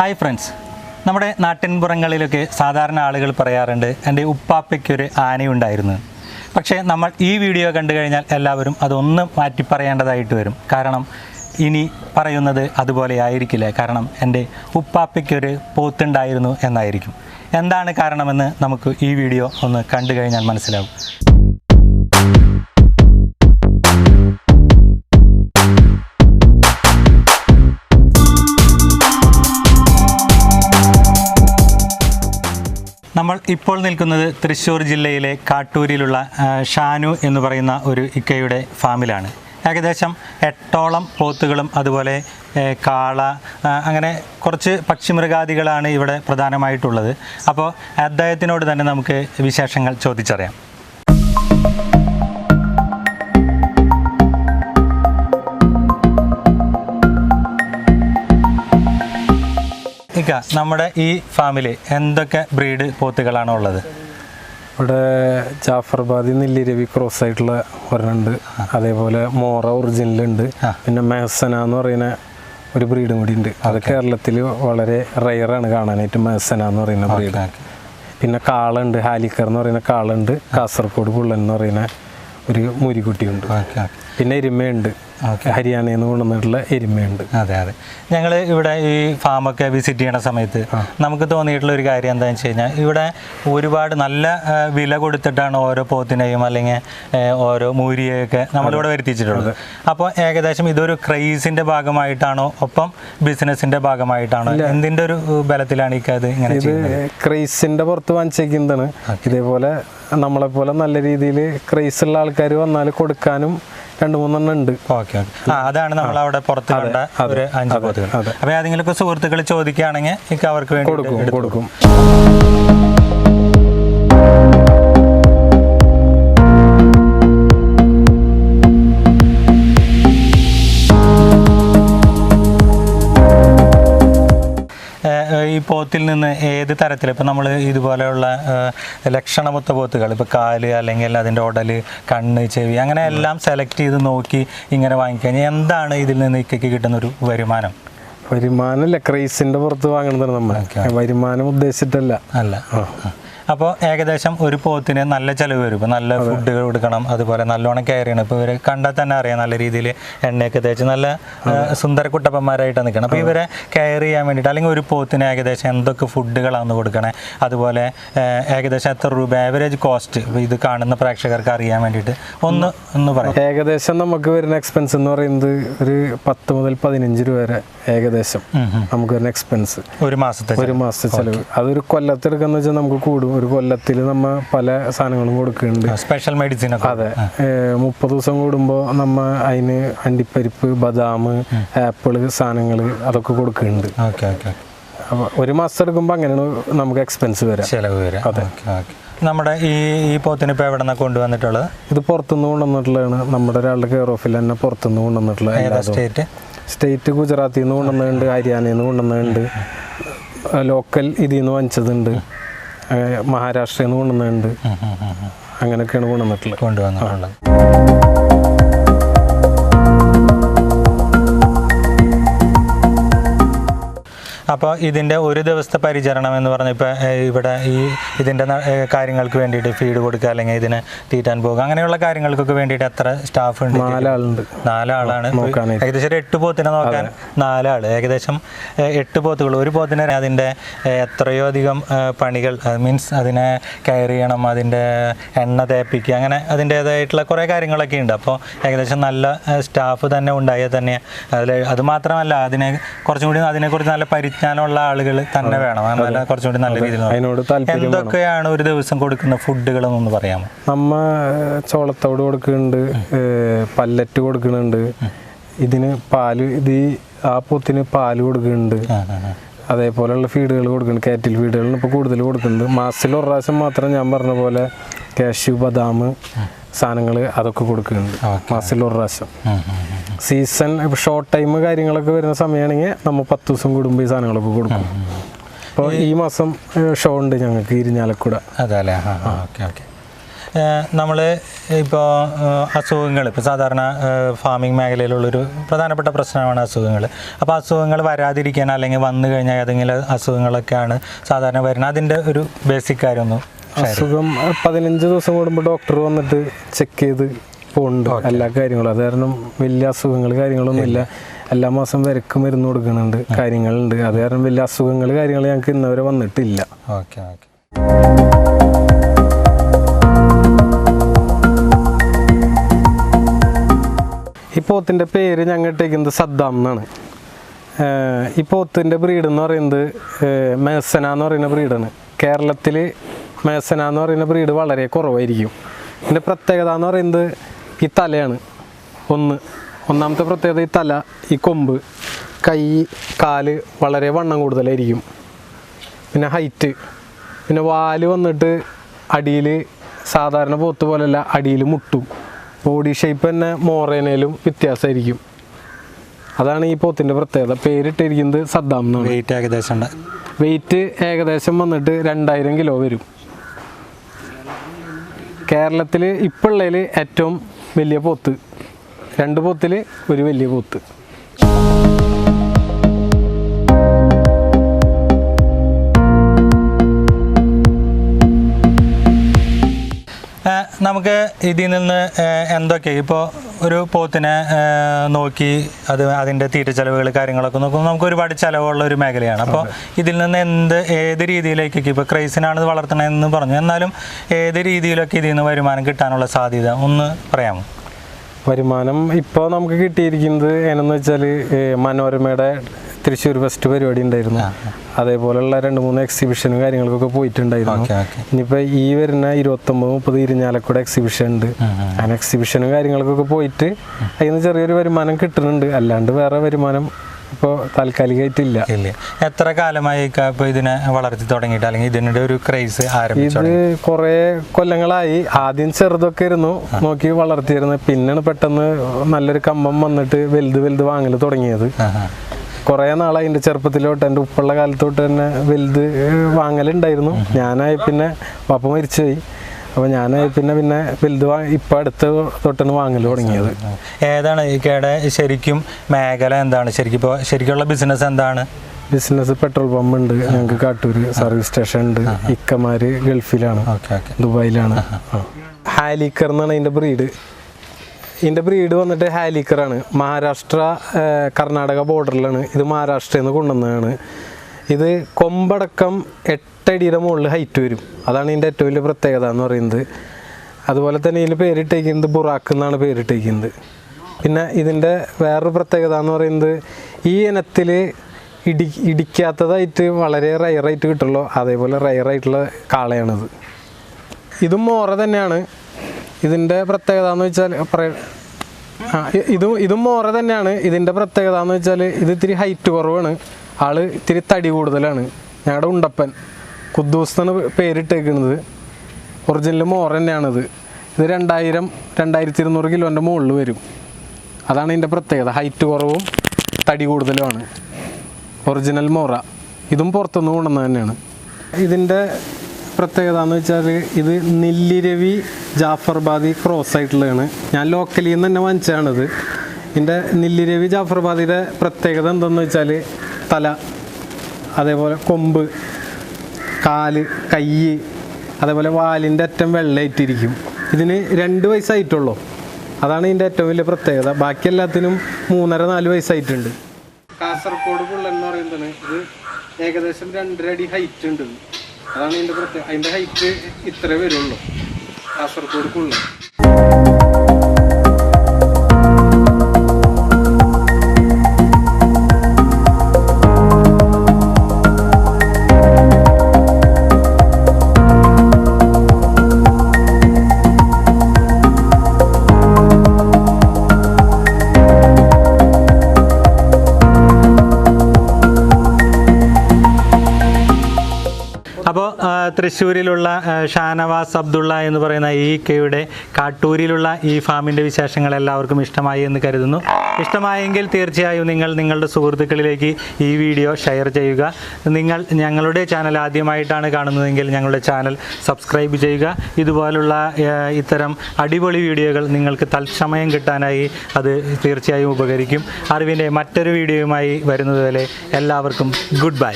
Hi friends നമ്മുടെ നാട്ടിൻപുറങ്ങളിലൊക്കെ സാധാരണ ആളുകൾ പറയാറുണ്ട് എന്റെ ഉപ്പാപ്പയ്ക്കൊരു ആനയുണ്ടായിരുന്നു പക്ഷേ നമ്മൾ ഈ വീഡിയോ കണ്ടു കഴിഞ്ഞാൽ എല്ലാവരും അതൊന്ന് മാറ്റി പറയേണ്ടതായിട്ട് വരും. കാരണം ഇനി പറയുന്നത് അതുപോലെ ആയിരിക്കില്ല. കാരണം എന്റെ ഉപ്പാപ്പയ്ക്കൊരു പോത്തുണ്ടായിരുന്നു എന്നായിരിക്കും. എന്താണ് കാരണമെന്ന് നമുക്ക് ഈ വീഡിയോ ഒന്ന് കണ്ടു കഴിഞ്ഞാൽ മനസ്സിലാവും. നമ്മൾ ഇപ്പോൾ നിൽക്കുന്നത് തൃശ്ശൂർ ജില്ലയിലെ കാട്ടൂരിലുള്ള ഷാനു എന്ന് പറയുന്ന ഒരു ഇക്കയുടെ ഫാമിലാണ്. ഏകദേശം എട്ടോളം പോത്തുകളും അതുപോലെ കാള അങ്ങനെ കുറച്ച് പക്ഷിമൃഗാദികളാണ് ഇവിടെ പ്രധാനമായിട്ടുള്ളത്. അപ്പോൾ അദ്ദേഹത്തിനോട് തന്നെ നമുക്ക് വിശേഷങ്ങൾ ചോദിച്ചറിയാം. ഇക്ക നമ്മുടെ ഈ ഫാമിൽ എന്തൊക്കെ ബ്രീഡ് പോത്തുകളാണ് ഉള്ളത്? ഇവിടെ ജാഫർബാദി നെല്ലിരവി ക്രോസ് ആയിട്ടുള്ള ഒരെണ്ണുണ്ട് അതേപോലെ മോറ ഒറിജിനൽ ഉണ്ട്. പിന്നെ മേസന എന്ന് പറയുന്ന ഒരു ബ്രീഡും കൂടി ഉണ്ട്. അത് കേരളത്തിൽ വളരെ റയറാണ് കാണാനായിട്ട് മേസന എന്ന് പറയുന്ന ബ്രീഡ് പിന്നെ കാളുണ്ട് ഹാലിക്കർ എന്ന് പറയുന്ന കാളുണ്ട് കാസർഗോഡ് പുള്ളൻ എന്ന് പറയുന്ന ഒരു മുരിക്കുട്ടിയുണ്ട്. ഓക്കെ. പിന്നെ എരുമയുണ്ട്. ഹരിയാനയിൽ നിന്ന് കൊണ്ടുവന്നിട്ടുള്ള എരുമയുണ്ട്. അതെ അതെ. ഞങ്ങൾ ഇവിടെ ഈ ഫാമൊക്കെ വിസിറ്റ് ചെയ്യണ സമയത്ത് നമുക്ക് തോന്നിയിട്ടുള്ള ഒരു കാര്യം എന്താണെന്ന് വെച്ച് കഴിഞ്ഞാൽ ഇവിടെ ഒരുപാട് നല്ല വില കൊടുത്തിട്ടാണ് ഓരോ പോത്തിനെയും അല്ലെങ്കിൽ ഓരോ മൂരിയൊക്കെ നമ്മളിവിടെ വരുത്തിച്ചിട്ടുള്ളത്. അപ്പോൾ ഏകദേശം ഇതൊരു ക്രൈസിന്റെ ഭാഗമായിട്ടാണോ ഒപ്പം ബിസിനസിന്റെ ഭാഗമായിട്ടാണോ എന്തിന്റെ ഒരു ബലത്തിലാണ് ഈ കഥ ഇങ്ങനെ ക്രൈസിന്റെ ക്രൈസിന്റെ പുറത്ത് വാങ്ങിച്ചേക്കുന്നതാണ്. ഇതേപോലെ നമ്മളെപ്പോലെ നല്ല രീതിയിൽ ക്രൈസ് ഉള്ള ആൾക്കാർ വന്നാൽ കൊടുക്കാനും രണ്ട് മൂന്നെണ്ണം ഉണ്ട്. ഓക്കെ ആ അതാണ് നമ്മൾ അവിടെ പുറത്ത് കണ്ട ഒരു അഞ്ച് പോത്തുകൾ. അപ്പോൾ ഏതെങ്കിലുമൊക്കെ സുഹൃത്തുക്കൾ ചോദിക്കുകയാണെങ്കിൽ അവർക്ക് വേണ്ടി കൊടുക്കും. കൊടുക്കും. പോത്തിൽ നിന്ന് ഏത് തരത്തിൽ ഇപ്പം നമ്മൾ ഇതുപോലെയുള്ള ലക്ഷണമൊത്ത പോത്തുകൾ ഇപ്പോൾ കാൽ അല്ലെങ്കിൽ അതിന്റെ ഉടൽ കണ്ണ് ചെവി അങ്ങനെ എല്ലാം സെലക്ട് ചെയ്ത് നോക്കി ഇങ്ങനെ വാങ്ങിക്കഴിഞ്ഞാൽ എന്താണ് ഇതിൽ നിന്ന് ഇക്കയ്ക്ക് കിട്ടുന്ന ഒരു വരുമാനം വരുമാനമല്ല ക്രൈസിന്റെ പുറത്ത് വാങ്ങണതാണ് നമ്മൾ വരുമാനം ഉദ്ദേശിച്ചിട്ടല്ല. അല്ല. അപ്പോൾ ഏകദേശം ഒരു പോത്തിന് നല്ല ചിലവ് വരും. ഇപ്പോൾ നല്ല ഫുഡ് കൊടുക്കണം. അതുപോലെ നല്ലോണം കെയർ ചെയ്യണം. ഇപ്പോൾ ഇവരെ കണ്ടാൽ തന്നെ അറിയാം. നല്ല രീതിയിൽ എണ്ണയൊക്കെ തേച്ച് നല്ല സുന്ദര കുട്ടപ്പന്മാരായിട്ട് നിൽക്കണം അപ്പോൾ ഇവരെ കെയർ ചെയ്യാൻ വേണ്ടിയിട്ട് അല്ലെങ്കിൽ ഒരു പോത്തിന് ഏകദേശം എന്തൊക്കെ ഫുഡുകളാണ് കൊടുക്കണേ. അതുപോലെ ഏകദേശം എത്ര രൂപ ആവറേജ് കോസ്റ്റ് ഇത് കാണുന്ന പ്രേക്ഷകർക്ക് അറിയാൻ വേണ്ടിയിട്ട് ഒന്ന് ഒന്ന് പറയാം. ഏകദേശം നമുക്ക് വരുന്ന എക്സ്പെൻസ് എന്ന് പറയുന്നത് ഒരു പത്ത് മുതൽ പതിനഞ്ച് രൂപ വരെ. ഏകദേശം നമുക്ക് വരുന്ന എക്സ്പെൻസ് ഒരു മാസത്തെ ഒരു മാസത്തെ ചെലവ്. അതൊരു കൊല്ലത്തെടുക്കാന്ന് വെച്ചാൽ നമുക്ക് കൂടും. ഒരു കൊല്ലത്തിൽ നമ്മ പല സാധനങ്ങളും കൊടുക്കുന്നുണ്ട്. സ്പെഷ്യൽ മെഡിസിൻ അതെ. മുപ്പത് ദിവസം കൂടുമ്പോൾ നമ്മ അതിന് അണ്ടിപ്പരിപ്പ് ബദാം ആപ്പിൾ സാധനങ്ങൾ അതൊക്കെ കൊടുക്കുന്നുണ്ട്. ഒരു മാസം എടുക്കുമ്പോൾ അങ്ങനെയാണ് നമുക്ക് എക്സ്പെൻസ് വരാം. ചെലവ് വരാം. അതെ. നമ്മുടെ ഈ ഈ പോത്തിന് ഇപ്പോൾ എവിടെ നിന്നാണ് കൊണ്ടുവന്നിട്ടുള്ളത്? ഇത് പുറത്തുനിന്ന് കൊണ്ടുവന്നിട്ടുള്ളതാണ്. നമ്മുടെ ഒരാളുടെ കെയർ ഓഫിൽ തന്നെ പുറത്തുനിന്ന് കൊണ്ടുവന്നിട്ടുള്ള ഏതാ സ്റ്റേറ്റ് സ്റ്റേറ്റ് ഗുജറാത്തിൽ നിന്ന് കൊണ്ടുവന്നുണ്ട് ഹരിയാനയിൽ നിന്ന് കൊണ്ടുവന്നുണ്ട് ലോക്കൽ ഇതിൽ നിന്ന് വാങ്ങിച്ചതുണ്ട് മഹാരാഷ്ട്രയിൽ നിന്ന് കൊണ്ടുവന്നുണ്ട് അങ്ങനെയൊക്കെയാണ് കൊണ്ടുവന്നിട്ടുള്ളത്. കൊണ്ടുവന്നിട്ടുള്ളത്. അപ്പോൾ ഇതിന്റെ ഒരു ദിവസത്തെ പരിചരണം എന്ന് പറഞ്ഞാൽ ഇപ്പോൾ ഇവിടെ ഈ ഇതിന്റെ കാര്യങ്ങൾക്ക് വേണ്ടിയിട്ട് ഫീഡ് കൊടുക്കുക അല്ലെങ്കിൽ ഇതിനെ തീറ്റാൻ പോകുക അങ്ങനെയുള്ള കാര്യങ്ങൾക്കൊക്കെ വേണ്ടിയിട്ട് എത്ര സ്റ്റാഫ് ഉണ്ട് നാലാളുണ്ട്. നാലാളാണ്. ഏകദേശം ഒരു എട്ട് പോത്തിനെ നോക്കാൻ നാലാൾ ഏകദേശം എട്ട് പോത്തുകൾ ഒരു പോത്തിനെ അതിന്റെ എത്രയോ അധികം പണികൾ മീൻസ് അതിനെ കെയർ ചെയ്യണം അതിന്റെ എണ്ണ തേപ്പിക്കുക അങ്ങനെ അതിന്റേതായിട്ടുള്ള കുറേ കാര്യങ്ങളൊക്കെ ഉണ്ട്. അപ്പോൾ ഏകദേശം നല്ല സ്റ്റാഫ് തന്നെ ഉണ്ടായാൽ തന്നെ അതിൽ അത് മാത്രമല്ല അതിനെ കുറച്ചും കൂടി അതിനെക്കുറിച്ച് നല്ല പരിജ്ഞാനമുള്ള ആളുകൾ തന്നെ വേണം. കുറച്ചുകൂടി കുറച്ചും കൂടി നല്ല രീതിയിൽ എന്തൊക്കെയാണ് ഒരു ദിവസം കൊടുക്കുന്ന ഫുഡുകളെന്നൊന്ന് പറയാമോ? നമ്മ ചോളത്തോട് കൊടുക്കുന്നുണ്ട് പല്ലറ്റ് കൊടുക്കുന്നുണ്ട്. ഇതിന് പാൽ ഇത് ആ പൊത്തിന് പാൽ കൊടുക്കുന്നുണ്ട്. അതേപോലെയുള്ള ഫീഡുകൾ കൊടുക്കുന്നുണ്ട്. കാറ്റിൽ ഫീഡുകളാണ് ഇപ്പോൾ കൂടുതൽ കൊടുക്കുന്നുണ്ട് മാസത്തിൽ ഒരു പ്രാവശ്യം മാത്രം ഞാൻ പറഞ്ഞ പോലെ കാഷ്യൂ ബദാം സാധനങ്ങൾ അതൊക്കെ കൊടുക്കുന്നുണ്ട്. മാസത്തിൽ ഒരു പ്രാവശ്യം. സീസൺ ഷോർട്ട് ടൈം കാര്യങ്ങളൊക്കെ വരുന്ന സമയമാണെങ്കിൽ നമ്മൾ പത്ത് ദിവസം കൂടുമ്പോൾ ഈ സാധനങ്ങളൊക്കെ കൊടുക്കും. അപ്പോൾ ഈ മാസം ഷോ ഉണ്ട് ഞങ്ങൾക്ക് ഇരിഞ്ഞാലക്കുട. അതെ അല്ലേ ഓക്കെ ഓക്കെ. നമ്മൾ ഇപ്പോൾ അസുഖങ്ങൾ ഇപ്പോൾ സാധാരണ ഫാമിംഗ് മേഖലയിലുള്ളൊരു പ്രധാനപ്പെട്ട പ്രശ്നമാണ് അസുഖങ്ങൾ അപ്പോൾ അസുഖങ്ങൾ വരാതിരിക്കാൻ അല്ലെങ്കിൽ വന്നു കഴിഞ്ഞാൽ ഏതെങ്കിലും അസുഖങ്ങളൊക്കെയാണ് സാധാരണ വരുന്നത്. അതിന്റെ ഒരു ബേസിക് കാര്യമൊന്നും അസുഖം പതിനഞ്ച് ദിവസം കൂടുമ്പോൾ ഡോക്ടർ വന്നിട്ട് ചെക്ക് ചെയ്ത് പോകുന്നുണ്ട് എല്ലാ കാര്യങ്ങളും. അത് കാരണം വലിയ അസുഖങ്ങൾ കാര്യങ്ങളൊന്നും ഇല്ല. എല്ലാ മാസം വിരക്ക് മരുന്ന് കൊടുക്കുന്നുണ്ട്. കാര്യങ്ങളുണ്ട്. അത് കാരണം വലിയ അസുഖങ്ങൾ കാര്യങ്ങൾ ഞങ്ങൾക്ക് ഇന്നവരെ വന്നിട്ടില്ല. Okay okay. ഈ പോത്തിന്റെ പേര് ഞങ്ങൾ ഇട്ടേക്കുന്നത് സദ്ദാം എന്നാണ്. ഈ പോത്തിന്റെ ബ്രീഡ് എന്ന് പറയുന്നത് മേസന എന്ന് പറയുന്ന ബ്രീഡാണ് കേരളത്തിൽ മേസന എന്ന് പറയുന്ന ബ്രീഡ് വളരെ കുറവായിരിക്കും. ഇതിന്റെ പ്രത്യേകത എന്ന് പറയുന്നത് ഈ തലയാണ്. ഒന്ന്. ഒന്നാമത്തെ പ്രത്യേകത ഈ തല ഈ കൊമ്പ് കൈ കാൽ വളരെ വണ്ണം കൂടുതലായിരിക്കും. പിന്നെ ഹൈറ്റ് പിന്നെ വാൽ വന്നിട്ട് അടിയിൽ സാധാരണ പോത്ത് പോലെയല്ല അടിയിൽ മുട്ടും. ബോഡി ഷേപ്പ് തന്നെ മോറേനേലും വ്യത്യാസമായിരിക്കും. അതാണ് ഈ പോത്തിന്റെ പ്രത്യേകത. പേരിട്ടിരിക്കുന്നത് സദ്ദാം എന്നാണ്. വെയിറ്റ് ഏകദേശം വെയിറ്റ് ഏകദേശം വന്നിട്ട് രണ്ടായിരം കിലോ വരും. കേരളത്തിൽ ഇപ്പോഴുള്ളതിൽ ഏറ്റവും വലിയ പോത്ത്. രണ്ട് പോത്തിൽ ഒരു വലിയ പോത്ത്. നമുക്ക് ഇതിൽ നിന്ന് എന്തൊക്കെ? ഇപ്പോൾ ഒരു പോത്തിനെ നോക്കി അത് അതിന്റെ തീറ്റ ചെലവുകൾ കാര്യങ്ങളൊക്കെ നോക്കുമ്പോൾ നമുക്ക് ഒരുപാട് ചിലവുള്ള ഒരു മേഖലയാണ്. അപ്പോൾ ഇതിൽ നിന്ന് എന്ത് ഏത് രീതിയിലേക്കൊക്കെ ഇപ്പോൾ ക്രൈസിനാണ് ഇത് വളർത്തണമെന്ന് പറഞ്ഞു. എന്നാലും ഏത് രീതിയിലൊക്കെ ഇതിൽ നിന്ന് വരുമാനം കിട്ടാനുള്ള സാധ്യത ഒന്ന് പറയാമോ? വരുമാനം ഇപ്പോൾ നമുക്ക് കിട്ടിയിരിക്കുന്നത് ഏനെന്ന് വെച്ചാൽ മനോരമയുടെ തൃശ്ശൂർ ഫെസ്റ്റ് പരിപാടി ഉണ്ടായിരുന്നു. അതേപോലെയുള്ള രണ്ട് മൂന്ന് എക്സിബിഷനും കാര്യങ്ങൾക്കൊക്കെ പോയിട്ടുണ്ടായിരുന്നു. ഇനിയിപ്പോൾ ഈ വരുന്ന ഇരുപത്തൊമ്പത് മുപ്പത് ഇരിഞ്ഞാലക്കൂടെ എക്സിബിഷൻ ഉണ്ട്. അങ്ങനെ എക്സിബിഷനും കാര്യങ്ങൾക്കൊക്കെ പോയിട്ട് അതിൽ നിന്ന് ചെറിയൊരു വരുമാനം കിട്ടുന്നുണ്ട്. അല്ലാണ്ട് വേറെ വരുമാനം ഇപ്പോൾ താൽക്കാലികമായിട്ടില്ല ഇല്ല. എത്ര കാലമായി ഇപ്പോൾ ഇതിനെ വളർത്തി തുടങ്ങിയിട്ട്? അല്ലെങ്കിൽ ഇതിന്റെ ഒരു ക്രൈസ് ആരംഭിച്ചു ഇത് കുറേ കൊല്ലങ്ങളായി. ആദ്യം ചെറുതൊക്കെ ഇരുന്നു നോക്കി വളർത്തിയിരുന്നത്. പിന്നെയാണ് പെട്ടെന്ന് നല്ലൊരു കമ്പം വന്നിട്ട് വലുത് വലുത് വാങ്ങൽ തുടങ്ങിയത്. കുറേ നാളായി എന്റെ ചെറുപ്പത്തിലോട്ട് എന്റെ ഉപ്പുള്ള കാലത്തോട്ട് തന്നെ വലുത് വാങ്ങലുണ്ടായിരുന്നു. ഞാനായി പിന്നെ പപ്പ മരിച്ചുപോയി. അപ്പോൾ ഞാനായി പിന്നെ പിന്നെ വലുത് ഇപ്പൊ അടുത്ത് തൊട്ടാണ് വാങ്ങൽ തുടങ്ങിയത്. ഏതാണ് ഈ കേടെ ശരിക്കും മേഖല എന്താണ്? ശരിക്കും ഇപ്പോൾ ശരിക്കുള്ള ബിസിനസ് എന്താണ്? ബിസിനസ് പെട്രോൾ പമ്പ് ഉണ്ട്. ഞങ്ങൾക്ക് കാട്ടൂര് സർവീസ് സ്റ്റേഷൻ ഉണ്ട്. ഇക്കമാര് ഗൾഫിലാണ്. ദുബായിലാണ്. ഹാലിക്കർ എന്നാണ് അതിന്റെ ബ്രീഡ് ഇതിന്റെ ബ്രീഡ് വന്നിട്ട് ഹാലിക്കറാണ് മഹാരാഷ്ട്ര കർണാടക ബോർഡറിലാണ് ഇത് മഹാരാഷ്ട്രയിൽ നിന്ന് കൊണ്ടുവന്നതാണ്. ഇത് കൊമ്പടക്കം എട്ടടിയുടെ മുകളിൽ ഹൈറ്റ് വരും. അതാണ് ഇതിന്റെ ഏറ്റവും വലിയ പ്രത്യേകത എന്ന് പറയുന്നത്. അതുപോലെ തന്നെ ഇതിന് പേരിട്ടേക്കുന്നത് ബുറാക്ക് എന്നാണ് പേരിട്ടേക്കുന്നത് പിന്നെ ഇതിന്റെ വേറൊരു പ്രത്യേകത എന്ന് പറയുന്നത് ഈ ഇനത്തിൽ ഇടി ഇടിക്കാത്തതായിട്ട് വളരെ റയറായിട്ട് കിട്ടുള്ളൂ. അതേപോലെ റയറായിട്ടുള്ള കാളയാണിത്. ഇതും മോറ തന്നെയാണ്. ഇതിന്റെ പ്രത്യേകത എന്ന് വെച്ചാൽ ഇതും ഇതും മോറ തന്നെയാണ്. ഇതിന്റെ പ്രത്യേകത എന്ന് വെച്ചാൽ ഇത് ഇത്തിരി ഹൈറ്റ് കുറവാണ്. ആൾ ഇത്തിരി തടി കൂടുതലാണ്. ഞങ്ങളുടെ ഉണ്ടപ്പൻ കുദ്ദൂസ് എന്നാണ് പേരിട്ടേക്കുന്നത് ഒറിജിനൽ മോറ തന്നെയാണിത്. ഇത് രണ്ടായിരം രണ്ടായിരത്തി ഇരുന്നൂറ് കിലോന്റെ മുകളിൽ വരും. അതാണ് ഇതിന്റെ പ്രത്യേകത. ഹൈറ്റ് കുറവും തടി കൂടുതലുമാണ്. ഒറിജിനൽ മോറ. ഇതും പുറത്തുനിന്ന് കൊണ്ടുവന്നത് തന്നെയാണ്. ഇതിന്റെ പ്രത്യേകത എന്ന് വെച്ചാൽ ഇത് നെല്ലിരവി ജാഫർബാദി ക്രോസ് ആയിട്ടുള്ളതാണ്. ഞാൻ ലോക്കലിൽ നിന്ന് തന്നെ വാങ്ങിച്ചതാണിത്. ഇതിന്റെ നെല്ലിരവി ജാഫർബാദിയുടെ പ്രത്യേകത എന്തെന്ന് വെച്ചാൽ തല അതേപോലെ കൊമ്പ് കാൽ കൈ അതേപോലെ വാലിന്റെ അറ്റം വെള്ളയിട്ടിരിക്കും. ഇതിന് രണ്ട് വയസ്സായിട്ടുള്ളൂ. അതാണ് ഇതിന്റെ ഏറ്റവും വലിയ പ്രത്യേകത. ബാക്കി എല്ലാത്തിനും മൂന്നര നാല് വയസ്സായിട്ടുണ്ട്. കാസർഗോഡ് പുള്ളൻ എന്ന് പറയുന്നത് ഇത് ഏകദേശം രണ്ടര അടി ഹൈറ്റ് ഉണ്ട്. അതാണ് ഇതിന്റെ പ്രത്യേകത അതിന്റെ ഹൈറ്റ് ഇത്രേ വരുള്ളൂ. കാസർഗോഡ് പുള്ളൻ തൃശ്ശൂരിലുള്ള ഷാനവാസ് അബ്ദുള്ള എന്ന് പറയുന്ന ഈ കെയുടെ കാട്ടൂരിലുള്ള ഈ ഫാമിന്റെ വിശേഷങ്ങൾ എല്ലാവർക്കും ഇഷ്ടമായി എന്ന് കരുതുന്നു. ഇഷ്ടമായെങ്കിൽ തീർച്ചയായും നിങ്ങൾ നിങ്ങളുടെ സുഹൃത്തുക്കളിലേക്ക് ഈ വീഡിയോ ഷെയർ ചെയ്യുക. നിങ്ങൾ ഞങ്ങളുടെ ചാനൽ ആദ്യമായിട്ടാണ് കാണുന്നതെങ്കിൽ ഞങ്ങളുടെ ചാനൽ സബ്സ്ക്രൈബ് ചെയ്യുക. ഇതുപോലുള്ള ഇത്തരം അടിപൊളി വീഡിയോകൾ നിങ്ങൾക്ക് തത്സമയം കിട്ടാനായി അത് തീർച്ചയായും ഉപകരിക്കും. അറിവിന്റെ മറ്റൊരു വീഡിയോയുമായി വരുന്നതുവരെ എല്ലാവർക്കും ഗുഡ് ബൈ.